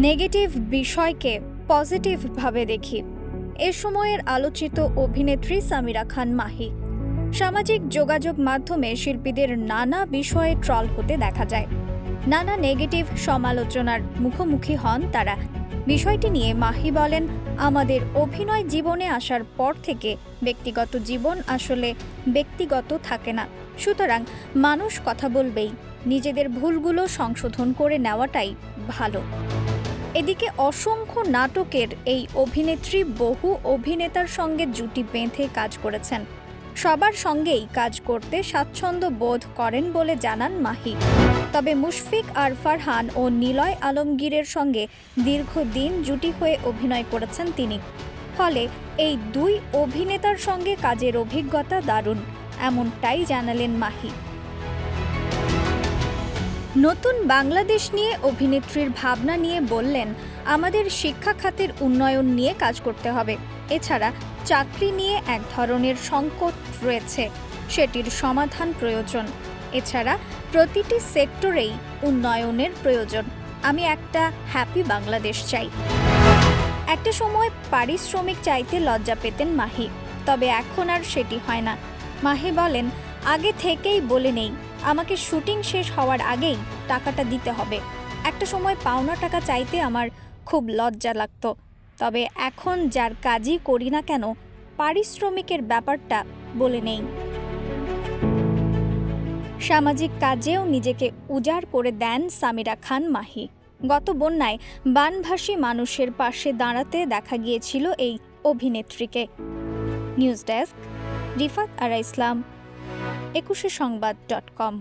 Negative বিষয়কে পজিটিভভাবে দেখি। এ সময়ের আলোচিত অভিনেত্রী সামিরা খান মাহি। সামাজিক যোগাযোগ মাধ্যমে শিল্পীদের নানা বিষয়ে ট্রল হতে দেখা যায়। নানা নেগেটিভ সমালোচনার মুখোমুখি হন তারা। বিষয়টি নিয়ে মাহি বলেন, আমাদের অভিনয় জীবনে আসার পর থেকে ব্যক্তিগত জীবন আসলে ব্যক্তিগত থাকে না। সুতরাং মানুষ কথা বলবেই। নিজেদের ভুলগুলো সংশোধন করে নেওয়াটাই ভালো। এদিকে অসংখ্য নাটকের এই অভিনেত্রী বহু অভিনেতার সঙ্গে জুটি বেঁধে কাজ করেছেন। সবার সঙ্গেই কাজ করতে স্বাচ্ছন্দ্য বোধ করেন বলে জানান মাহি। তবে মুশফিক আর ফারহান ও নিলয় আলমগীরের সঙ্গে দীর্ঘদিন জুটি হয়ে অভিনয় করেছেন তিনি। ফলে এই দুই অভিনেতার সঙ্গে কাজের অভিজ্ঞতা দারুণ, এমনটাই জানালেন মাহি। নতুন বাংলাদেশ নিয়ে অভিনেত্রীর ভাবনা নিয়ে বললেন, আমাদের শিক্ষা খাতের উন্নয়ন নিয়ে কাজ করতে হবে। এছাড়া চাকরি নিয়ে এক ধরনের সংকট রয়েছে। সেটির সমাধান প্রয়োজন। এছাড়া প্রতিটি সেক্টরেই উন্নয়নের প্রয়োজন। আমি একটা হ্যাপি বাংলাদেশ চাই। একটা সময় পারিশ্রমিক চাইতে লজ্জা পেতেন মাহি, তবে এখন আর সেটি হয় না। মাহি বলেন, আগে থেকেই বলে নেই আমাকে শুটিং শেষ হওয়ার আগেই টাকাটা দিতে হবে। একটা সময় পাওনা টাকা চাইতে আমার খুব লজ্জা লাগতো। তবে এখন যার কাজই করি না কেন, পারিশ্রমিকের ব্যাপারটা বলে নেই। সামাজিক কাজেও নিজেকে উজাড় করে দেন সামিরা খান মাহি। গত বন্যায় বানভাসী মানুষের পাশে দাঁড়াতে দেখা গিয়েছিল এই অভিনেত্রীকে। News desk, Rifat Ara Islam. Ekushey Sangbad dot কম